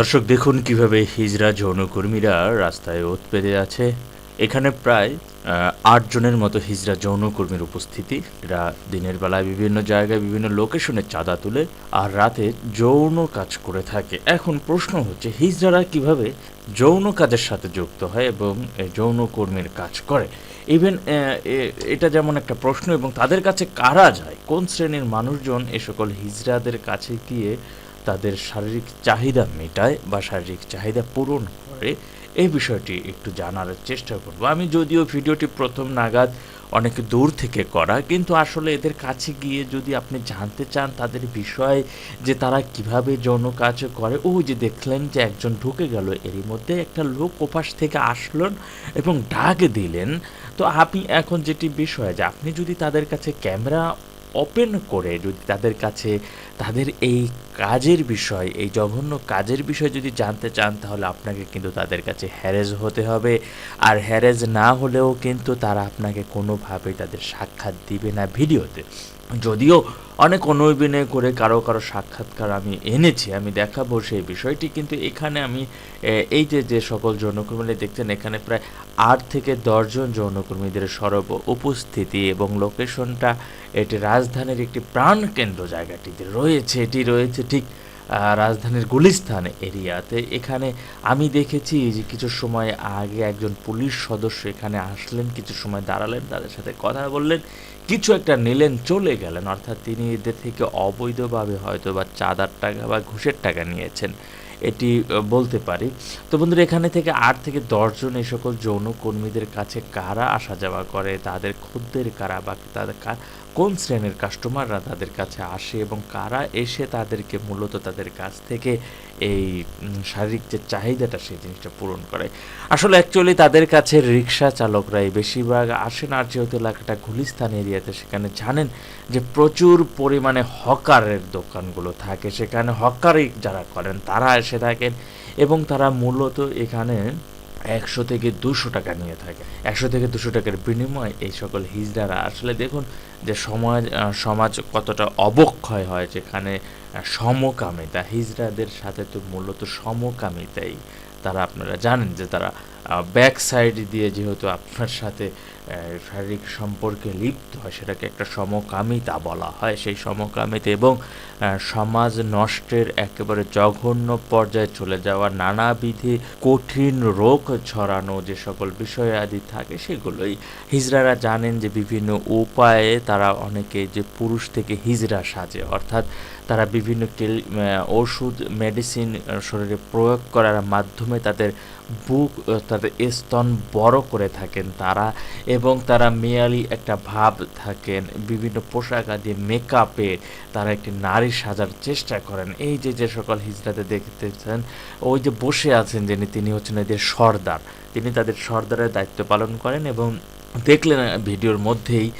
দর্শক, দেখুন কীভাবে হিজরা যৌনকর্মীরা রাস্তায় ওত পেতে আছে। এখানে প্রায় আট জনের মতো হিজরা যৌনকর্মীর উপস্থিতি। এরা দিনের বেলায় বিভিন্ন জায়গায় বিভিন্ন লোকেশনে চাঁদা তুলে আর রাতে যৌন কাজ করে থাকে। এখন প্রশ্ন হচ্ছে, হিজরারা কীভাবে যৌন কাজের সাথে যুক্ত হয় এবং যৌনকর্মীর কাজ করে? ইভেন এটা যেমন একটা প্রশ্ন এবং তাদের কাছে কারা যায়? কোন শ্রেণির মানুষজন এ সকল হিজড়াদের কাছে গিয়ে তাদের শারীরিক চাহিদা মেটায় বা শারীরিক চাহিদা পূরণ করে, এই বিষয়টি একটু জানার চেষ্টা করব। আমি যদিও ভিডিওটি প্রথম নাগাদ অনেক দূর থেকে করা, কিন্তু আসলে এদের কাছে গিয়ে যদি আপনি জানতে চান তাদের বিষয়ে, যে তারা কীভাবে যৌন কাজ করে, ও যে দেখলেন যে একজন ঢুকে গেল, এরই মধ্যে একটা লোক ওপাশ থেকে আসলেন এবং ডাক দিলেন। তো আপনি এখন যেটি বিষয়, যে আপনি যদি তাদের কাছে ক্যামেরা ওপেন করে, যদি তাদের কাছে তাদের এই কাজের বিষয়, এই জঘন্য কাজের বিষয় যদি জানতে চান, তাহলে আপনাকে কিন্তু তাদের কাছে হ্যারেজ হতে হবে। আর হ্যারেজ না হলেও কিন্তু তারা আপনাকে কোনোভাবেই তাদের সাক্ষাৎ দিবে না ভিডিওতে। যদিও অনেক অনুবিনয় করে কারও কারও সাক্ষাৎকার আমি এনেছি, আমি দেখাবো সেই বিষয়টি, কিন্তু এখানে আমি এই যে যে সকল যৌনকর্মী দেখছেন, এখানে প্রায় আট থেকে দশজন যৌনকর্মীদের সরব উপস্থিতি এবং লোকেশনটা, এটি রাজধানীর একটি প্রাণকেন্দ্র জায়গাটিতে রয়েছে, এটি রয়েছে ঠিক রাজধানীর গুলিস্তান এরিয়াতে। এখানে আমি দেখেছি যে কিছু সময় আগে একজন পুলিশ সদস্য এখানে আসলেন, কিছু সময় দাঁড়ালেন, তাদের সাথে কথা বললেন, কিছু একটা নিলেন, চলে গেলেন। অর্থাৎ তিনি এদের থেকে অবৈধভাবে হয়তো বা চাঁদার টাকা বা ঘুষের টাকা নিয়েছেন। এটি বলতে পারি। তো বন্ধুরা, এখানে থেকে আট থেকে দশজন এই সকল যৌন কর্মীদের কাছে কারা আসা যাওয়া করে, তাদের খদ্দের কারা বা তাদের কোন শ্রেণির কাস্টমাররা তাদের কাছে আসে এবং কারা এসে তাদেরকে মূলত তাদের কাছ থেকে এই শারীরিক যে চাহিদাটা সেই জিনিসটা পূরণ করে। আসলে অ্যাকচুয়ালি তাদের কাছে রিক্সা চালকরাই বেশিরভাগ। আসেন আর যেহেতু এলাকাটা গুলিস্তান এরিয়াতে, সেখানে জানেন যে প্রচুর পরিমাণে হকারের দোকানগুলো থাকে। সেখানে হকারই যারা করেন, তারা এসে থাকেন এবং তারা মূলত এখানে একশো থেকে দুশো টাকা নিয়ে থাকে। একশো থেকে দুশো টাকার বিনিময়ে এই সকল হিজড়ারা। আসলে দেখুন যে সমাজ সমাজ কতটা অবক্ষয় হয় যেখানে সমকামিতা হিজড়াদের সাথে তো মূলত সমকামিতাই তারা আপনারা জানেন যে তারা ব্যাক সাইড দিয়ে যেহেতু আপনার সাথে শারীরিক সম্পর্কে লিপ্ত হয়, সেটাকে একটা সমকামিতা বলা হয়। সেই সমকামিতা এবং সমাজ নষ্টের একেবারে জঘন্য পর্যায়ে চলে যাওয়া নানাবিধি কঠিন রোগ ছড়ানো যে সকল বিষয় আদি থাকে, সেগুলোই হিজড়ারা জানেন যে বিভিন্ন উপায়ে তারা অনেকে যে পুরুষ থেকে হিজড়া সাজে, অর্থাৎ তারা বিভিন্ন কেল- আহ, ওষুধ মেডিসিন শরীরে প্রয়োগ করার মাধ্যমে তাদের বুক তাদের স্তন বড় করে থাকেন তারা এবং তারা মেয়ালি একটা ভাব থাকেন। বিভিন্ন পোশাক আদি মেকআপে তারা একটি নারী সাজার চেষ্টা করেন। এই যে যে সকল হিজড়াতে দেখতেছেন ওই যে বসে আছেন যিনি তিনি হচ্ছেন এদের সর্দার। তিনি তাদের সর্দারের দায়িত্ব পালন করেন এবং দেখলেন ভিডিওর মধ্যেই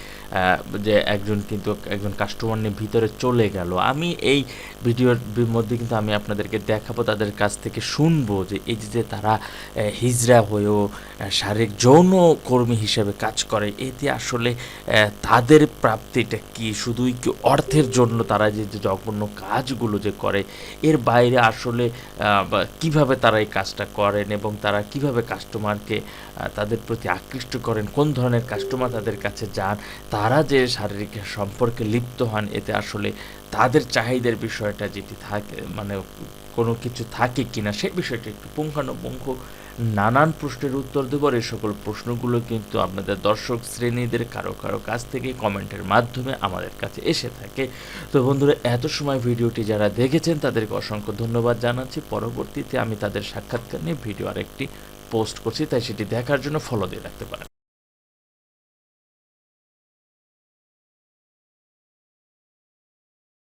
যে একজন কিন্তু একজন কাস্টমার নিয়ে ভিতরে চলে গেল। আমি এই ভিডিওর মধ্যে কিন্তু আমি আপনাদেরকে দেখাবো, তাদের কাছ থেকে শুনব যে এই যে তারা হিজড়া হয়েও শারীরিক যৌন কর্মী হিসেবে কাজ করে, এতে আসলে তাদের প্রাপ্তিটা কি? শুধুই কি অর্থের জন্য তারা যে যে জঘন্য কাজগুলো যে করে, এর বাইরে আসলে কীভাবে তারা এই কাজটা করেন এবং তারা কীভাবে কাস্টমারকে তাদের প্রতি আকৃষ্ট করেন, কোন ধরনের কাস্টমার তাদের কাছে যান তারা যে শারীরিক সম্পর্কে লিপ্ত হন, এতে আসলে তাদের চাহিদার বিষয়টা যেটি থাকে মানে কোনো কিছু থাকে কি না সেই বিষয়টি একটু পুঙ্খানুপুঙ্খ নানান প্রশ্নের উত্তর দেব। আর এই সকল প্রশ্নগুলো কিন্তু আপনাদের দর্শক শ্রেণীদের কারও কারও কাছ থেকে কমেন্টের মাধ্যমে আমাদের কাছে এসে থাকে। তো বন্ধুরা, এত সময় ভিডিওটি যারা দেখেছেন, তাদেরকে অসংখ্য ধন্যবাদ জানাচ্ছি। পরবর্তীতে আমি তাদের সাক্ষাৎকার নিয়ে ভিডিও আরেকটি পোস্ট করছি, তাই সেটি দেখার জন্য ফলো দিয়ে রাখতে পারেন।